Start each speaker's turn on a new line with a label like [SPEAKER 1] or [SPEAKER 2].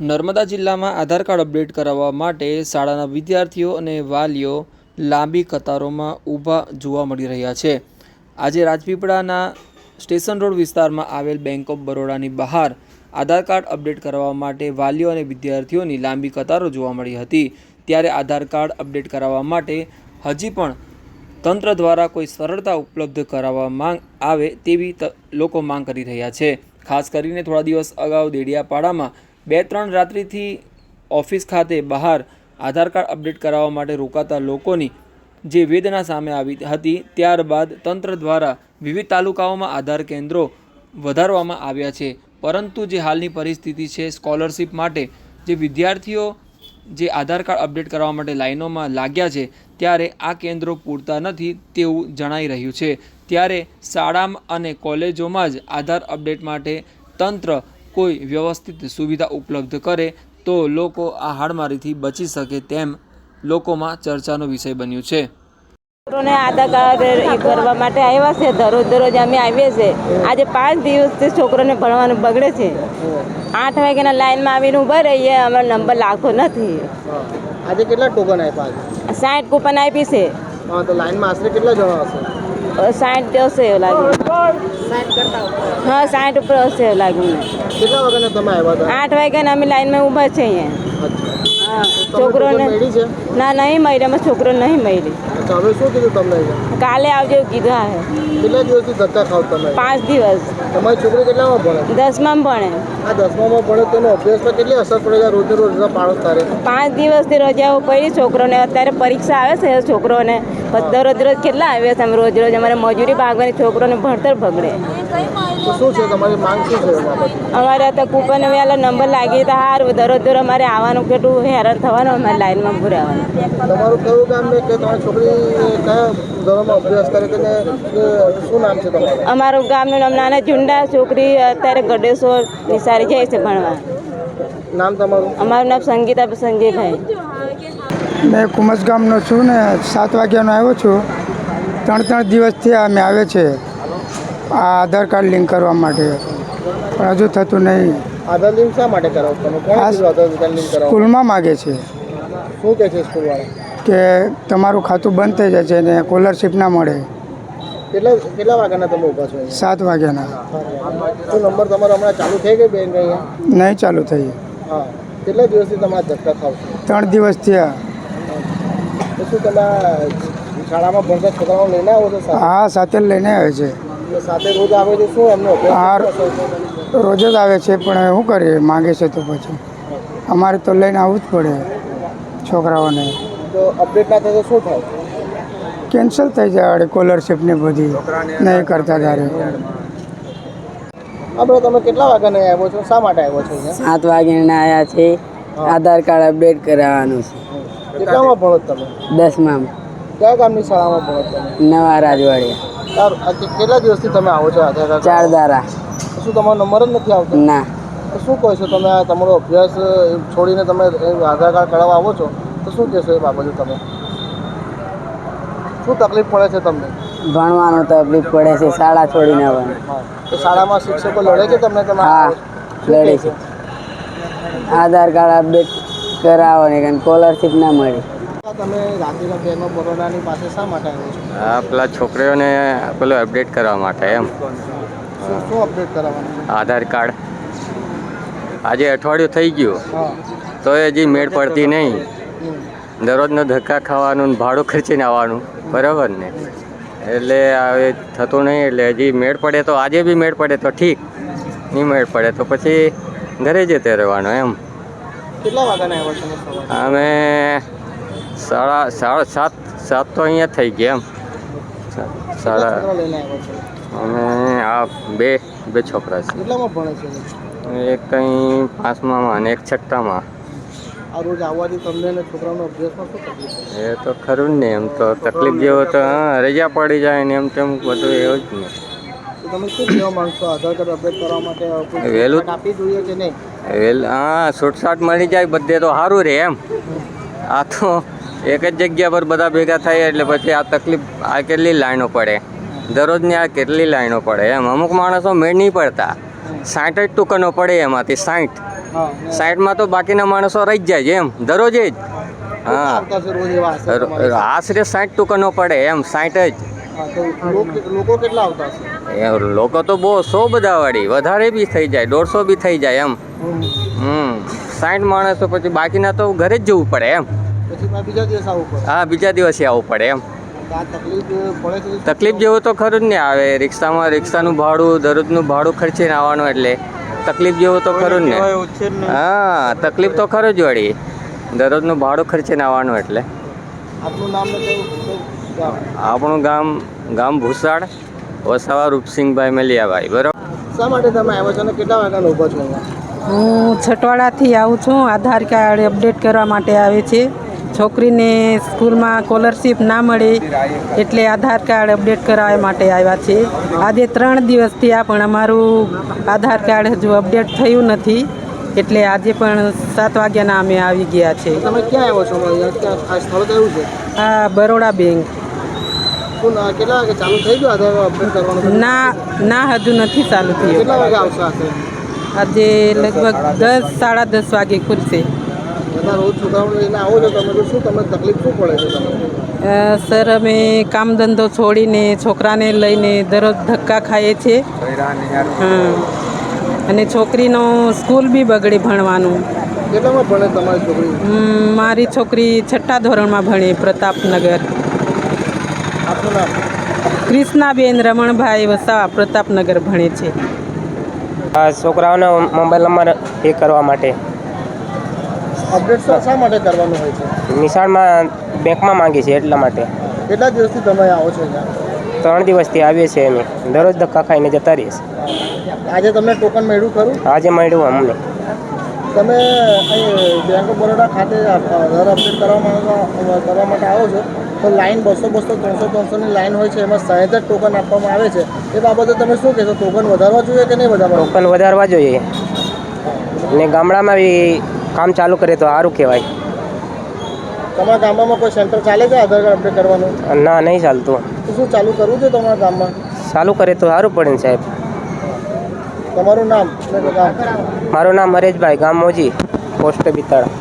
[SPEAKER 1] નર્મદા જિલ્લામાં આધાર card update કરાવવા માટે શાળાના વિદ્યાર્થીઓ અને વાલીઓ લાંબી કતારોમાં ઊભા જોવા મળી રહ્યા છે. આજે રાજપીપળાના સ્ટેશન રોડ વિસ્તારમાં આવેલ બેંક ઓફ બરોડાની બહાર આધાર કાર્ડ અપડેટ કરાવવા માટે વાલીઓ અને વિદ્યાર્થીઓની લાંબી કતારો જોવા મળી હતી. ત્યારે આધાર કાર્ડ અપડેટ કરાવવા માટે હજી પણ તંત્ર દ્વારા કોઈ સરળતા ઉપલબ્ધ કરાવવા માંગ આવે તેવી લોકો માંગ કરી રહ્યા છે. ખાસ કરીને થોડા દિવસ અગાઉ દેડિયાપાડામાં બે ત્રણ રાત્રિથી ઓફિસ ખાતે બહાર આધાર કાર્ડ અપડેટ કરાવવા માટે રોકાતા લોકોની જે વેદના સામે આવી હતી, ત્યારબાદ તંત્ર દ્વારા વિવિધ તાલુકાઓમાં આધાર કેન્દ્રો વધારવામાં આવ્યા છે. પરંતુ જે હાલની પરિસ્થિતિ છે, સ્કોલરશિપ માટે જે વિદ્યાર્થીઓ જે આધાર કાર્ડ અપડેટ કરવા માટે લાઈનોમાં લાગ્યા છે, ત્યારે આ કેન્દ્રો પૂરતા નથી તેવું જણાઈ રહ્યું છે. ત્યારે શાળા અને કોલેજોમાં જ આધાર અપડેટ માટે તંત્ર કોઈ વ્યવસ્થિત સુવિધા ઉપલબ્ધ કરે તો લોકો આ હાડમારીથી બચી શકે તેમ લોકોમાં ચર્ચાનો વિષય બન્યું છે.
[SPEAKER 2] છોકરોને આધાર એ કરવા માટે આવ્યા છે. દરરોજ દરરોજ અમે આવીએ છીએ. આજે પાંચ દિવસથી છોકરોને ભણવાનું બગડે છે. આઠ વાગ્યાના લાઈનમાં આવીને ઊભા રહીએ. અમારો નંબર લાગતો નથી.
[SPEAKER 3] આજે કેટલા ટોકન આપ્યા
[SPEAKER 2] સાઠ કૂપન આપી છે.
[SPEAKER 3] તો લાઈનમાં આશરે કેટલા જણા હશે?
[SPEAKER 2] સાઠ હશે એવું લાગ્યું. હા સાઠ ઉપર હશે એવું લાગ્યું આઠ
[SPEAKER 3] કેટલા વાગ્યાના તમે આવ્યા હતા?
[SPEAKER 2] આઠ વાગ્યાના અમે લાઈનમાં ઊભા છે અહીંયા. છોકરોને ના નહીં મળી અમે છોકરો નહીં મળી. કાલે આવજો કીધું હા
[SPEAKER 3] કેટલા દિવસથી ધક્કા ખાવ તમે
[SPEAKER 2] પાંચ દિવસ.
[SPEAKER 3] તમારી છોકરી કેટલામાં ભણે?
[SPEAKER 2] દસમાં ભણે.
[SPEAKER 3] આ દસમામાં ભણે તેનો અભ્યાસમાં કેટલી અસર પડે છે? રોજે રોજ રજા પાડો તારે.
[SPEAKER 2] પાંચ દિવસથી રજાઓ પડી છોકરોને અત્યારે પરીક્ષા આવે છે છોકરોને દરરોજ રોજ કેટલા આવ્યા છે રોજ રોજ અમારે મજૂરી ભાગવાની છોકરોને ભણતર બગડે
[SPEAKER 3] બાબતે
[SPEAKER 2] અમારે તો કૂપન વેલા નંબર લાગી તો સારું દરરોજ દરરોજ અમારે આવવાનું કેટલું હેરાન થવાનું અમારે લાઈનમાં ભરાવાનું
[SPEAKER 3] તમારું કયું કામ છે કે તમારી છોકરી કયા ધોરણમાં અભ્યાસ કરે કે ને શું નામ છે તમારું?
[SPEAKER 2] અમારું ગામનું નામ નાના ઝુંડા છોકરી અત્યારે ગડેશ્વર નિસારી જાય છે ભણવા.
[SPEAKER 3] નામ તમારું?
[SPEAKER 2] અમારું નામ સંગીતા સંજયભાઈ.
[SPEAKER 4] મેં કુમસ ગામનો છું ને સાત વાગ્યાનો આવ્યો છું. ત્રણ ત્રણ દિવસથી આ મેં આવે છે. આ આધાર કાર્ડ લિંક કરવા માટે. પણ હજુ થતું નહીં.
[SPEAKER 3] આધાર લિંક શા માટે કરાવો?
[SPEAKER 4] આ સ્કૂલમાં માગે છે.
[SPEAKER 3] શું કહે છે સ્કૂલવાળા?
[SPEAKER 4] કે તમારું ખાતું બંધ થઈ જાય છે ને સ્કોલરશીપ ના મળે.
[SPEAKER 3] કેટલા કેટલા વાગ્યાના તમે ઊભા છો
[SPEAKER 4] સાત વાગ્યાના.
[SPEAKER 3] શું નંબર તમારો હમણાં ચાલુ થઈ ગઈ બેન?
[SPEAKER 4] નહીં ચાલુ થઈ.
[SPEAKER 3] હા. કેટલા દિવસથી તમારા ધક્કા ખાવ
[SPEAKER 4] ત્રણ દિવસથી થયા
[SPEAKER 3] તો શું તમે શાળામાં ભણતા છોકરાઓ લઈને આવો છો
[SPEAKER 4] હા સાથે જ લઈને આવે છે.
[SPEAKER 3] સાથે રોજ આવે છે શું એમનો
[SPEAKER 4] હા. રોજ જ આવે છે પણ શું કરીએ માગે છે તો પછી. અમારે તો લઈને આવવું જ પડે છોકરાઓને.
[SPEAKER 3] તો અપડેટ ના તો શું થાય?
[SPEAKER 4] કેન્સલ થઈ જાય સ્કોલરશીપ ને બધી. નહીં કરતા ત્યારે.
[SPEAKER 3] આપણે તમે કેટલા વાગ્યાને આવ્યો છો? શા માટે આવ્યો છો
[SPEAKER 5] સાત વાગ્યાના આવ્યા છે. આધાર કાર્ડ અપડેટ કરાવવાનું છે.
[SPEAKER 3] કેટલામાં ભણો તમે?
[SPEAKER 5] દસમાં.
[SPEAKER 3] કયા ગામની શાળામાં ભણો તમે?
[SPEAKER 5] નવા રાજવાડિયા.
[SPEAKER 3] કેટલા દિવસથી તમે આવો છો આધાર
[SPEAKER 5] ચાર દારા.
[SPEAKER 3] શું તમારો નંબર જ નથી આવતો?
[SPEAKER 5] ના.
[SPEAKER 3] તો શું કહો છો તમે તમારો અભ્યાસ છોડીને તમે આધાર કાર્ડ કઢાવવા આવો છો? તો શું કહેશો એ બાબતે તમે? શું તકલીફ પડે છે તમને?
[SPEAKER 5] ભણવાનું તકલીફ પડે છે શાળા છોડીને આવવાનું.
[SPEAKER 3] તો શાળામાં શિક્ષકો લડે છે તમને તમે
[SPEAKER 5] હા લડે છે. આધાર કાર્ડ અપડેટ કરાવો ને કારણ સ્કોલરશીપ ના મળી.
[SPEAKER 3] તમે રાત્રિના બેનો બરોડાની પાસે શા માટે આવ્યો છો?
[SPEAKER 6] આ પેલા છોકરીઓને પેલું અપડેટ કરવા માટે એમ.
[SPEAKER 3] શું શું અપડેટ કરાવવાનું?
[SPEAKER 6] આધાર કાર્ડ. આજે અઠવાડિયું થઈ ગયું. તો એ હજી મેળ પડતી નહીં. દરરોજનો ધક્કા ખાવાનું ભાડું ખર્ચીને આવવાનું. બરાબર ને? એટલે હવે થતું નહીં એટલે હજી મેળ પડે તો આજે બી મેળ પડે તો ઠીક. નહીં મેળ પડે તો પછી ઘરે જતે રહેવાનું એમ.
[SPEAKER 3] કેટલા વાગ્યાના આવ્યા છો
[SPEAKER 6] અમે સાડા સાડા સાત સાત તો અહીંયા થઈ ગયા એમ. સાડા અમે આ બે બે છોકરા છે.
[SPEAKER 3] કેટલામાં ભણે છે
[SPEAKER 6] એક કંઈ પાંચમામાં અને એક છઠ્ઠામાં.
[SPEAKER 3] આ રોજ આવવાથી તમને અને છોકરાનો અભ્યાસમાં શું તકલીફ
[SPEAKER 6] એ તો ખરું ને એમ તો તકલીફ જેવો તો રજા પડી જાય ને એમ તેમ બધું એવું જ ને.
[SPEAKER 3] તમે શું કહેવા માંગશો? આધાર કાર્ડ અપડેટ કરવા માટે
[SPEAKER 6] વહેલું-
[SPEAKER 3] આપી જોઈએ કે નહીં?
[SPEAKER 6] વેલ હા છૂટછાટ મળી જાય બધે તો સારું રહે એમ. આ તો એક જ જગ્યા પર બધા ભેગા થાય એટલે પછી આ તકલીફ આ કેટલી લાઈનો પડે? દરરોજની આ કેટલી લાઈનો પડે એમ? અમુક માણસો મેળ નહીં પડતા. સાઠ જ ટુકનો પડે એમાંથી સાઠ. સાઠમાં તો બાકીના માણસો રહી જાય છે એમ. દરરોજે જ. હા. આશરે સાઠ ટુકનો પડે એમ સાઠ જ.
[SPEAKER 3] લોક- લોકો કેટલા આવતા હશે?
[SPEAKER 6] લોકો તો બહુ સો બધા વાળી વધારે બી થઈ જાય દોઢસો બી થઈ જાય એમ.
[SPEAKER 3] હમ.
[SPEAKER 6] સાઠ માણસો પછી બાકીના તો ઘરે જ જવું પડે એમ.
[SPEAKER 3] બીજા દિવસ આવવું પડે.
[SPEAKER 6] હા બીજા દિવસે આવવું પડે એમ.
[SPEAKER 3] તકલીફ
[SPEAKER 6] જેવું તો ખરું જ ને આવે. રિક્ષામાં રિક્ષાનું ભાડું દરરોજનું ભાડું ખર્ચીને આવવાનું એટલે. તકલીફ જેવું તો ખરું જ ને. હા તકલીફ તો ખરું જ વળી. દરરોજનું ભાડું ખર્ચીને આવવાનું એટલે.
[SPEAKER 3] આપનું નામ?
[SPEAKER 6] આપણું ગામ ગામ ભૂસાડ વસાવા રૂપસિંહભાઈ મલિયાભાઈ બરોબર?
[SPEAKER 3] શા માટે તમે આવ્યા છો અને કેટલા વાગ્યાનો ઊભા છો
[SPEAKER 7] હું છટવાડાથી આવું છું આધાર કાર્ડ અપડેટ કરવા માટે આવે છે. છોકરીને સ્કૂલમાં સ્કોલરશીપ ના મળે એટલે આધાર કાર્ડ અપડેટ કરાવવા માટે આવ્યા છે. આજે ત્રણ દિવસ થયા પણ અમારું આધાર કાર્ડ હજુ અપડેટ થયું નથી એટલે આજે પણ સાત વાગ્યાના અમે આવી ગયા છે.
[SPEAKER 3] તમે ક્યાં આવ્યો છો? અહીંયા ક્યાં આ સ્થળ કયું છે?
[SPEAKER 7] આ બરોડા બેંક.
[SPEAKER 3] કેટલા વાગે ચાલુ થઈ ગયું? આધાર અપડેટ કરવાનું
[SPEAKER 7] ના ના હજુ નથી ચાલુ થયું.
[SPEAKER 3] કેટલા વાગે આવશે
[SPEAKER 7] આજે લગભગ દસ સાડા દસ વાગે ખુલશે.
[SPEAKER 3] બધા રોજ છોકરાઓને લઈને આવો છો તમે તો શું તમને તકલીફ શું પડે છે તમને?
[SPEAKER 7] સર અમે કામ ધંધો છોડીને છોકરાને લઈને દરરોજ ધક્કા ખાઈએ છીએ. અને છોકરીનો સ્કૂલ બી બગડે ભણવાનું.
[SPEAKER 3] કેટલામાં ભણે તમારી છોકરી?
[SPEAKER 7] મારી છોકરી છઠ્ઠા ધોરણમાં ભણે પ્રતાપનગર. ક્રિષ્નાબેન રમણભાઈ વસાવા પ્રતાપનગર ભણે છે.
[SPEAKER 8] આ છોકરાઓનો મોબાઈલ નંબર એ કરવા માટે.
[SPEAKER 3] અપડેટ શા માટે કરવાનું હોય છે?
[SPEAKER 8] નિશાળમાં બેંકમાં માંગી છે એટલા માટે.
[SPEAKER 3] કેટલા દિવસથી તમે આવો છો
[SPEAKER 8] ત્રણ દિવસથી આવીએ છીએ અમે. દરરોજ ધક્કા ખાઈને જતા રહીએ છીએ.
[SPEAKER 3] આજે તમને ટોકન મળ્યું ખરું?
[SPEAKER 8] આજે મળ્યું અમને.
[SPEAKER 3] તમે બેંક ઓફ બરોડા ખાતે અપડેટ કરવા માટે કરવા માટે આવો છો? તો લાઈન બસો બસો ત્રણસો ત્રણસોની લાઈન હોય છે એમાં સહેજ જ ટોકન આપવામાં આવે છે. એ બાબતે તમે શું કહેશો? ટોકન વધારવા જોઈએ કે નહીં વધારવા
[SPEAKER 8] ટોકન વધારવા જોઈએ. ને ગામડામાં બી કામ ચાલુ કરે તો સારું કહેવાય.
[SPEAKER 3] તમારા ગામમાં કોઈ સેન્ટર ચાલે છે આધાર કાર્ડ અપડેટ કરવાનું?
[SPEAKER 8] ના નહીં ચાલતું.
[SPEAKER 3] તો શું ચાલુ કરવું છે તમારા ગામમાં?
[SPEAKER 8] ચાલુ કરે તો સારું પડે ને સાહેબ.
[SPEAKER 3] તમારું નામ?
[SPEAKER 8] મારું નામ હરેશભાઈ ગામ મોજી પોસ્ટ બિતાળા.